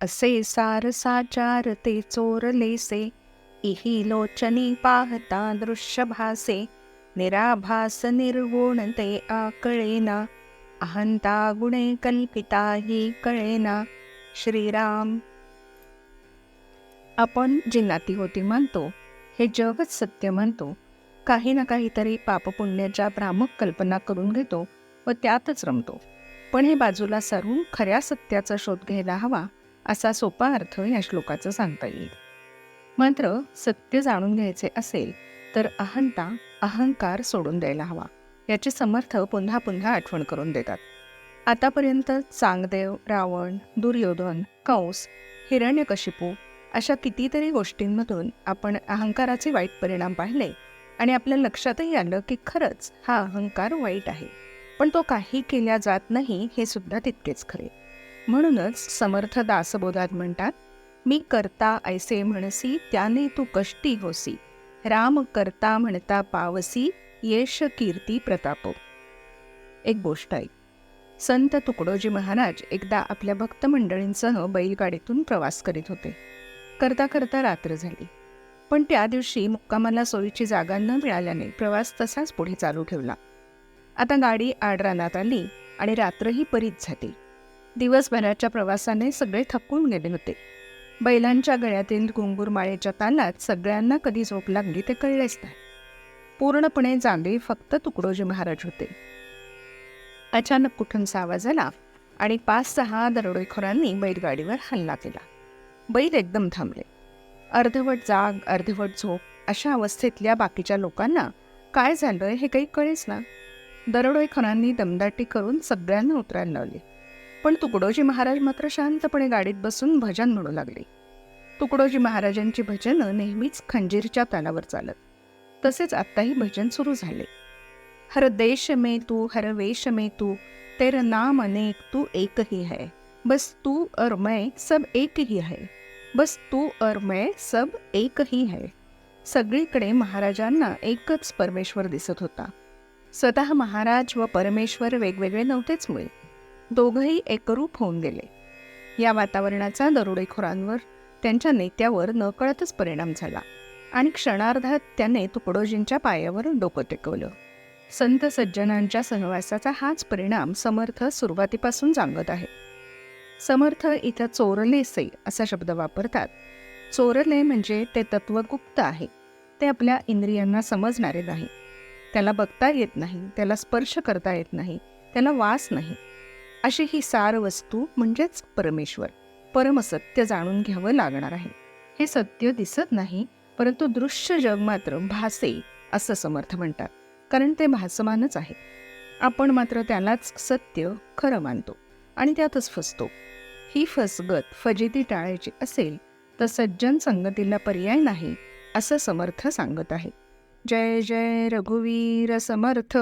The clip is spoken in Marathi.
असे सार साचार ते चोरलेसे इही लोचनी पाहता दृश्य भासे निराभास निर्गुण ते आकळेना अहंता गुणे कल्पिता ही कळेना श्रीराम. आपण जी नाती होती मानतो हे जगच सत्य मानतो काही ना काहीतरी पापपुण्याच्या भ्रामक कल्पना करून घेतो व त्यातच रमतो. पण हे बाजूला सारून खऱ्या सत्याचा शोध घ्यायला हवा. असा सोपा अर्थ या श्लोकाचं सांगता येईल. मात्र सत्य जाणून घ्यायचे असेल तर अहंता अहंकार सोडून द्यायला हवा. याचे समर्थ पुन्हा पुन्हा आठवण करून देतात. आतापर्यंत चांगदेव रावण दुर्योधन कंस हिरण्यकशिपू अशा कितीतरी गोष्टींमधून आपण अहंकाराचे वाईट परिणाम पाहिले आणि आपल्या लक्षातही आलं की खरंच हा अहंकार वाईट आहे. पण तो काही केल्या जात नाही हे सुद्धा तितकेच खरे. म्हणूनच समर्थ दासबोधात म्हणतात मी करता ऐसे म्हणसी त्याने तू कष्टी होसी. राम करता म्हणता पावसी येश कीर्ती प्रताप. एक गोष्ट आहे. संत तुकडोजी महाराज एकदा आपल्या भक्त मंडळींसह बैलगाडीतून प्रवास करीत होते. करता करता रात्र झाली. पण त्या दिवशी मुक्कामाला सोयीची जागा न मिळाल्याने प्रवास तसाच पुढे चालू ठेवला. आता गाडी आडरानात आली आणि रात्रही परीत झाली. दिवसभराच्या प्रवासाने सगळे थकून गेले होते. बैलांच्या गळ्यातील घुंगूरमाळेच्या तालात सगळ्यांना कधी झोप लागली ते कळलेच नाही. पूर्णपणे जागे फक्त तुकडोजी महाराज होते. अचानक कुठूनचा आवाज आला आणि पाच सहा दरोडेखोरांनी बैलगाडीवर हल्ला केला. बैल एकदम थांबले. अर्धवट जाग अर्धवट झोप अशा अवस्थेतल्या बाकीच्या लोकांना काय झालं हे काही कळेच ना. दरोडेखोरांनी दमदाटी करून सगळ्यांना उतरायला लावले. पण तुकडोजी महाराज मात्र शांतपणे गाडीत बसून भजन म्हणू लागले. तुकडोजी महाराजांची भजनं नेहमीच खंजीरच्या तालावर चालत. तसेच आत्ताही भजन सुरू झाले. हर देश मे तू हर वेश मे तू तेर नाम अनेक तू एक ही है. बस तू और मैं सब एक ही है. बस तू और मैं सब एक ही है. सगळीकडे महाराजांना एकच परमेश्वर दिसत होता. स्वतः महाराज व परमेश्वर वेगवेगळे नव्हतेच मुळे. दोघंही एकरूप होऊन गेले. या वातावरणाचा दरोडेखोरांवर त्यांच्या नेत्यावर नकळतच परिणाम झाला आणि क्षणार्धात त्याने तुकडोजींच्या पायावर डोकं टेकवलं. संत सज्जनांच्या सहवासाचा हाच परिणाम समर्थ सुरुवातीपासून सांगत आहे. समर्थ इथं चोरलेसे असा शब्द वापरतात. चोरले म्हणजे ते तत्वगुप्त आहे. ते आपल्या इंद्रियांना समजणारे नाही. त्याला बघता येत नाही त्याला स्पर्श करता येत नाही त्याला वास नाही. अशी ही सार वस्तू म्हणजेच परमेश्वर. परमसत्य जाणून घ्यावं लागणार आहे. हे सत्य दिसत नाही परंतु दृश्य जग मात्र भासे असं समर्थ म्हणतात. कारण ते भासमानच आहे. आपण मात्र त्यालाच सत्य खरं मानतो आणि त्यातच फसतो. ही फसगत फजिती टाळायची असेल तर सज्जन संगतीला पर्याय नाही असं समर्थ सांगत आहे. जय जय रघुवीर समर्थ!